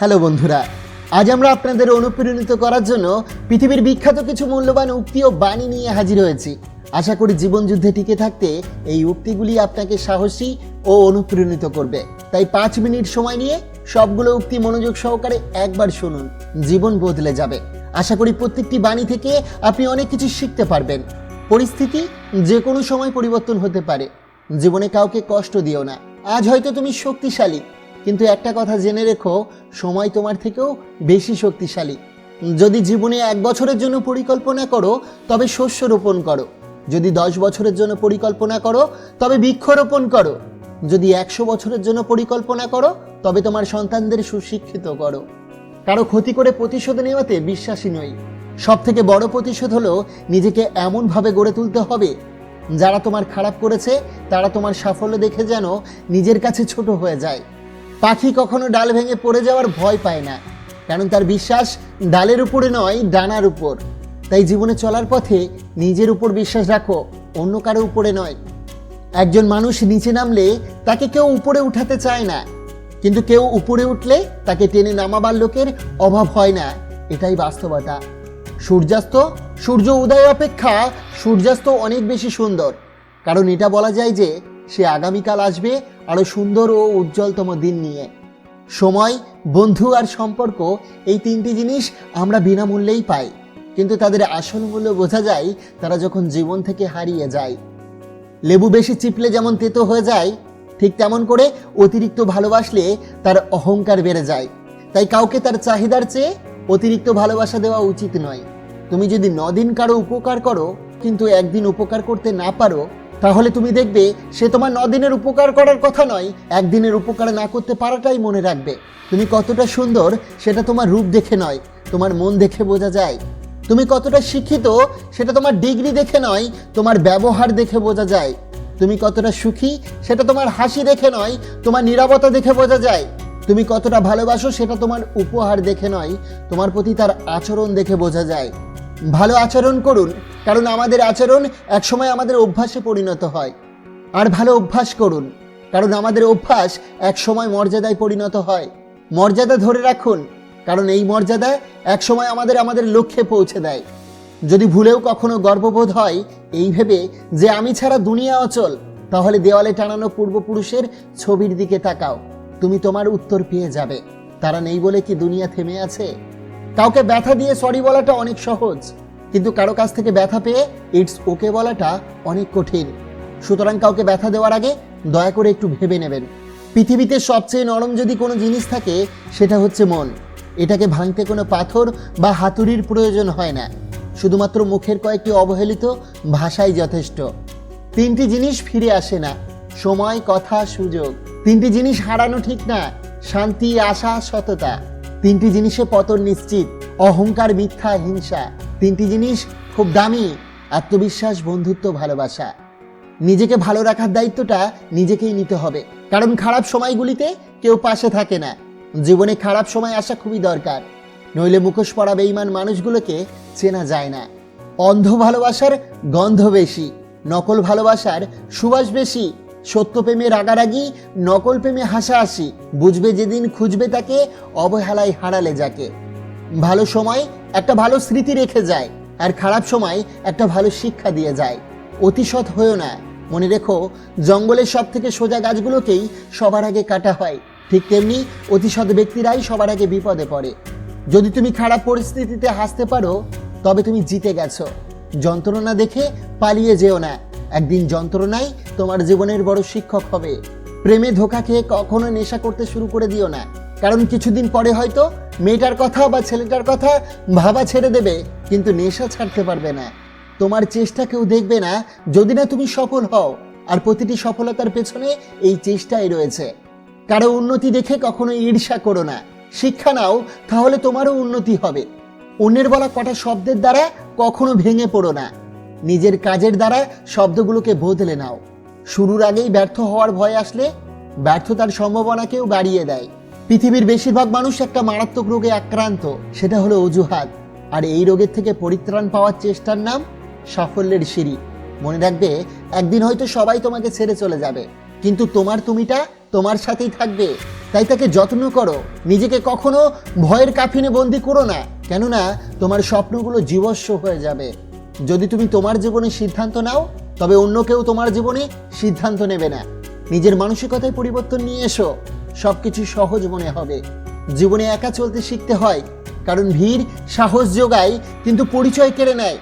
Hello বন্ধুরা, আজ আমরা আপনাদের অনুপ্রেরণিত করার জন্য পৃথিবীর বিখ্যাত কিছু মূল্যবান উক্তি ও বাণী নিয়ে হাজির হয়েছি। আশা করি জীবনযুদ্ধে টিকে থাকতে এই উক্তিগুলি আপনাকে সাহসী ও অনুপ্রেরণিত করবে। তাই পাঁচ মিনিট সময় নিয়ে সবগুলো উক্তি মনোযোগ সহকারে একবার শুনুন, জীবন বদলে যাবে। আশা করি প্রত্যেকটি বাণী থেকে আপনি অনেক কিছু শিখতে পারবেন। পরিস্থিতি যে কোনো সময় পরিবর্তন হতে পারে। জীবনে কাউকে কষ্ট দিও না। আজ হয়তো তুমি শক্তিশালী কিন্তু একটা কথা জেনে রেখো, সময় তোমার থেকেও বেশি শক্তিশালী। যদি জীবনে এক বছরের জন্য পরিকল্পনা করো, তবে শস্য রোপণ করো। যদি দশ বছরের জন্য পরিকল্পনা করো, তবে বৃক্ষরোপণ করো। যদি একশো বছরের জন্য পরিকল্পনা করো, তবে তোমার সন্তানদের সুশিক্ষিত করো। কারও ক্ষতি করে প্রতিশোধ নেওয়াতে বিশ্বাসী নই। সব থেকে বড় প্রতিশোধ হলো, নিজেকে এমনভাবে গড়ে তুলতে হবে, যারা তোমার খারাপ করেছে, তারা তোমার সাফল্য দেখে যেন নিজের কাছে ছোট হয়ে যায়। পাখি কখনো ডাল ভেঙে পড়ে যাওয়ার ভয় পায় না, কারণ তার বিশ্বাস ডালের উপরে নয়, ডানার উপর। তাই জীবনে চলার পথে নিজের উপর বিশ্বাস রাখো, অন্য কারও উপরে নয়। একজন মানুষ নিচে নামলে তাকে কেউ উপরে উঠাতে চায় না, কিন্তু কেউ উপরে উঠলে তাকে টেনে নামাবার লোকের অভাব হয় না, এটাই বাস্তবতা। সূর্যাস্ত, সূর্য উদয় অপেক্ষা সূর্যাস্ত অনেক বেশি সুন্দর, কারণ এটা বলা যায় যে সে আগামীকাল আসবে আরও সুন্দর ও উজ্জ্বলতম দিন নিয়ে। সময়, বন্ধু আর সম্পর্ক, এই তিনটি জিনিস আমরা বিনামূল্যেই পাই। কিন্তু তাদের আসল মূল্য বোঝা যায়, তারা যখন জীবন থেকে হারিয়ে যায়। লেবু বেশি চিপলে যেমন তেতো হয়ে যায়, ঠিক তেমন করে অতিরিক্ত ভালোবাসলে তার অহংকার বেড়ে যায়। তাই কাউকে তার চাহিদার চেয়ে অতিরিক্ত ভালোবাসা দেওয়া উচিত নয়। তুমি যদি নদিন কারও উপকার করো, কিন্তু একদিন উপকার করতে না পারো তাহলে তুমি দেখবে সে তোমার নদিনের উপকার করার কথা নয়, একদিনের উপকার না করতে পারাটাই মনে রাখবে। তুমি কতটা সুন্দর সেটা তোমার রূপ দেখে নয়, তোমার মন দেখে বোঝা যায়। তুমি কতটা শিক্ষিত সেটা তোমার ডিগ্রি দেখে নয়, তোমার ব্যবহার দেখে বোঝা যায়। তুমি কতটা সুখী সেটা তোমার হাসি দেখে নয়, তোমার নীরবতা দেখে বোঝা যায়। তুমি কতটা ভালোবাসো সেটা তোমার উপহার দেখে নয়, তোমার প্রতি তার আচরণ দেখে বোঝা যায়। ভালো আচরণ করুন কারণ আমাদের আচরণ একসময় আমাদের অভ্যাসে পরিণত হয়। আর ভালো অভ্যাস করুন, কারণ আমাদের অভ্যাস একসময় মর্যাদায় পরিণত হয়। মর্যাদা ধরে রাখুন, কারণ এই মর্যাদা একসময় আমাদের আমাদের লক্ষ্যে পৌঁছে দেয়। যদি ভুলেও কখনো গর্ববোধ হয়, এই ভেবে যে আমি ছাড়া দুনিয়া অচল, তাহলে দেওয়ালে টানানো পূর্বপুরুষের ছবির দিকে তাকাও। তুমি তোমার উত্তর পেয়ে যাবে। তারা নেই বলে কি দুনিয়া থেমে আছে? কাউকে ব্যথা দিয়ে সরি বলাটা অনেক সহজ। কিন্তু কারও কাছ থেকে ব্যথা পেয়ে ইটস ওকে বলাটা অনেক কঠিন। সুতরাং কাউকে ব্যথা দেওয়ার আগে দয়া করে একটু ভেবে নেবেন। পৃথিবীতে সবচেয়ে নরম যদি কোনো জিনিস থাকে, সেটা হচ্ছে মন। এটাকে ভাঙতে কোনো পাথর বা হাতুড়ির প্রয়োজন হয় না। শুধুমাত্র মুখের কয়েকটি অবহেলিত ভাষাই যথেষ্ট। তিনটি জিনিস ফিরে আসে না। সময়, কথা, সুযোগ। তিনটি জিনিস হারানো ঠিক না। শান্তি, আশা, সততা। তিনটি জিনিসে পতন নিশ্চিত। অহংকার, মিথ্যা, হিংসা তিনটি জিনিস খুব দামি, আত্মবিশ্বাস, বন্ধুত্ব, ভালোবাসা। নিজেকে ভালো রাখার দায়িত্বটা নিজেকেই নিতে হবে। কারণ খারাপ সময়গুলিতে কেউ পাশে থাকে না। জীবনে খারাপ সময় আসা খুবই দরকার। নইলে মুখোশ পড়া বেইমান মানুষগুলোকে চেনা যায় না। অন্ধ ভালোবাসার গন্ধ বেশি, নকল ভালোবাসার সুবাস বেশি সত্য প্রেমে রাগারাগি নকল প্রেমে হাসাহাসি, বুঝবে যেদিন খুঁজবে তাকে, অবহেলায় হারালে যাকে। ভালো সময় একটা ভালো স্মৃতি রেখে যায় আর খারাপ সময় একটা ভালো শিক্ষা দিয়ে যায়। অতিসৎ হয়েও না। মনে রেখো, জঙ্গলের সব থেকে সোজা গাছগুলোকেই সবার আগে কাটা হয়। ঠিক তেমনি অতিসৎ ব্যক্তিরাই সবার আগে বিপদে পড়ে। যদি তুমি খারাপ পরিস্থিতিতে হাসতে পারো, তবে তুমি জিতে গেছো। যন্ত্রণা দেখে পালিয়ে যেও না। একদিন যন্ত্রণাই তোমার জীবনের বড় শিক্ষক হবে। প্রেমে ধোকা খেয়ে কখনো নেশা করতে শুরু করে দিও না। কারণ কিছুদিন পরে হয়তো মেয়েটার কথা বা ছেলেটার কথা ভাবা ছেড়ে দেবে, কিন্তু নেশা ছাড়তে পারবে না। তোমার চেষ্টা কেউ দেখবে না যদি না তুমি সফল হও। আর প্রতিটি সফলতার পেছনে এই চেষ্টাই রয়েছে। কারও উন্নতি দেখে কখনো ঈর্ষা করো না। শিক্ষা নাও, তাহলে তোমারও উন্নতি হবে। অন্যের বলা কটা শব্দের দ্বারা কখনো ভেঙে পড়ো না। নিজের কাজের দ্বারা শব্দগুলোকে বদলে নাও। শুরুর আগেই ব্যর্থ হওয়ার ভয় আসলে ব্যর্থতার সম্ভাবনাকেও বাড়িয়ে দেয়। পৃথিবীর বেশিরভাগ মানুষ একটা মারাত্মক রোগে আক্রান্ত, সেটা হলো অজুহাত। আর এই রোগের থেকে পরিত্রাণ পাওয়ার চেষ্টার নাম সাফল্যের সিঁড়ি। মনে রাখবে, একদিন হয়তো সবাই তোমাকে ছেড়ে চলে যাবে, কিন্তু তোমার তুমিটা তোমার সাথেই থাকবে। তাই তাকে যত্ন করো, নিজেকে কখনো ভয়ের কাফিনে বন্দি করো না, কেননা তোমার স্বপ্নগুলো জীবস্ব হয়ে যাবে। যদি তুমি তোমার জীবনে সিদ্ধান্ত নাও, তবে অন্য কেউ তোমার জীবনে সিদ্ধান্ত নেবে না। নিজের মানসিকতায় পরিবর্তন নিয়ে এসো। সবকিছু সহজ মনে হবে। জীবনে একা চলতে শিখতে হয়, কারণ ভিড়, সাহস যোগায়, কিন্তু পরিচয় কেড়ে নেয়।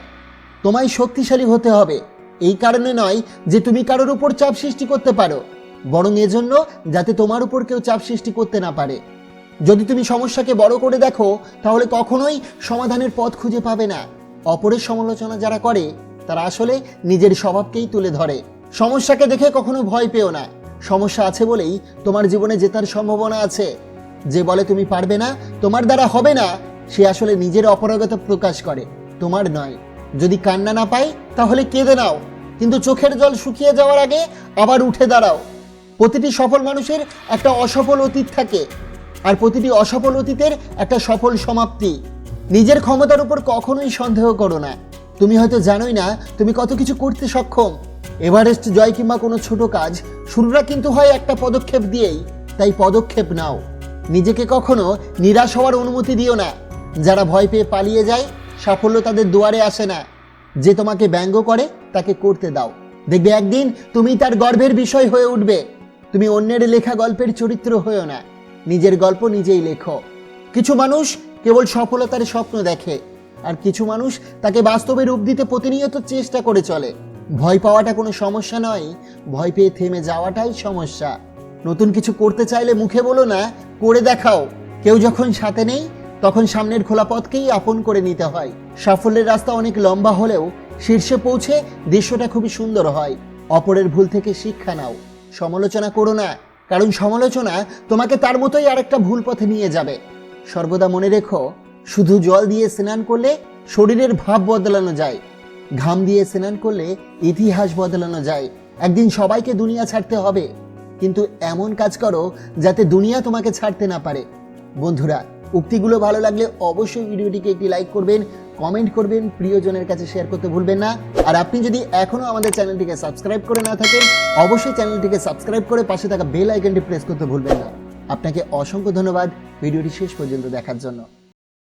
তোমায় শক্তিশালী হতে হবে। এই কারণে নয় যে তুমি কারোর উপর চাপ সৃষ্টি করতে পারো, বরং এজন্য যাতে তোমার উপর কেউ চাপ সৃষ্টি করতে না পারে। যদি তুমি সমস্যাকে বড় করে দেখো, তাহলে কখনোই সমাধানের পথ খুঁজে পাবে না। অপরের সমালোচনা যারা করে, তারা আসলে নিজের স্বভাবকেই তুলে ধরে। সমস্যাকে দেখে কখনো ভয় পেও না। সমস্যা আছে বলেই তোমার জীবনে জেতার সম্ভাবনা আছে। যে বলে তুমি পারবে না, তোমার দ্বারা হবে না, সে আসলে নিজের অপারগতা প্রকাশ করে, তোমার নয়। যদি কান্না না পাই তাহলে কেঁদে নাও, কিন্তু চোখের জল শুকিয়ে যাওয়ার আগে আবার উঠে দাঁড়াও। প্রতিটি সফল মানুষের একটা অসফল অতীত থাকে, আর প্রতিটি অসফল অতীতের একটা সফল সমাপ্তি। নিজের ক্ষমতার উপর কখনোই সন্দেহ করো না। তুমি হয়তো জানোই না, তুমি কত কিছু করতে সক্ষম। এভারেস্ট জয় কিংবা কোনো ছোট কাজ, শুরুটা কিন্তু হয় একটা পদক্ষেপ দিয়েই। তাই পদক্ষেপ নাও। নিজেকে কখনো নিরাশ হওয়ার অনুমতি দিও না। যারা ভয় পেয়ে পালিয়ে যায়, সাফল্য তাদের দুয়ারে আসে না। যে তোমাকে ব্যঙ্গ করে, তাকে করতে দাও। দেখবে একদিন তুমি তার গর্বের বিষয় হয়ে উঠবে। তুমি অন্যের লেখা গল্পের চরিত্র হয়েও না। নিজের গল্প নিজেই লেখো। কিছু মানুষ কেবল সফলতার স্বপ্ন দেখে, আর কিছু মানুষ তাকে বাস্তবে রূপ দিতে প্রতিনিয়ত চেষ্টা করে চলে। ভয় পাওয়াটা কোনো সমস্যা নয়, ভয় পেয়ে থেমে যাওয়াটাই সমস্যা। নতুন কিছু করতে চাইলে মুখে বলো না, করে দেখাও। কেউ যখন সাথে নেই, তখন সামনের খোলা পথকেই আপন করে নিতে হয়। সাফল্যের রাস্তা অনেক লম্বা হলেও শীর্ষে পৌঁছে দৃশ্যটা খুবই সুন্দর হয়। অপরের ভুল থেকে শিক্ষা নাও। সমালোচনা করো না, কারণ সমালোচনা তোমাকে তার মতোই আরেকটা ভুল পথে নিয়ে যাবে। সর্বদা মনে রেখো, শুধু জল দিয়ে স্নান করলে শরীরের ভাব বদলানো যায়। ঘাম দিয়ে স্নান করলে ইতিহাস বদলানো যায়। একদিন সবাইকে দুনিয়া ছাড়তে হবে। কিন্তু এমন কাজ করো যাতে দুনিয়া তোমাকে ছাড়তে না পারে। বন্ধুরা, উক্তিগুলো ভালো লাগলে অবশ্যই ভিডিওটিকে একটি লাইক করবেন, কমেন্ট করবেন, প্রিয়জনের কাছে শেয়ার করতে ভুলবেন না। আর আপনি যদি এখনও আমাদের চ্যানেলটিকে সাবস্ক্রাইব করে না থাকেন, অবশ্যই চ্যানেলটিকে সাবস্ক্রাইব করে পাশে থাকা বেল আইকনটি প্রেস করতে ভুলবেন না। আপনাকে অসংখ্য ধন্যবাদ ভিডিওটি শেষ পর্যন্ত দেখার জন্য।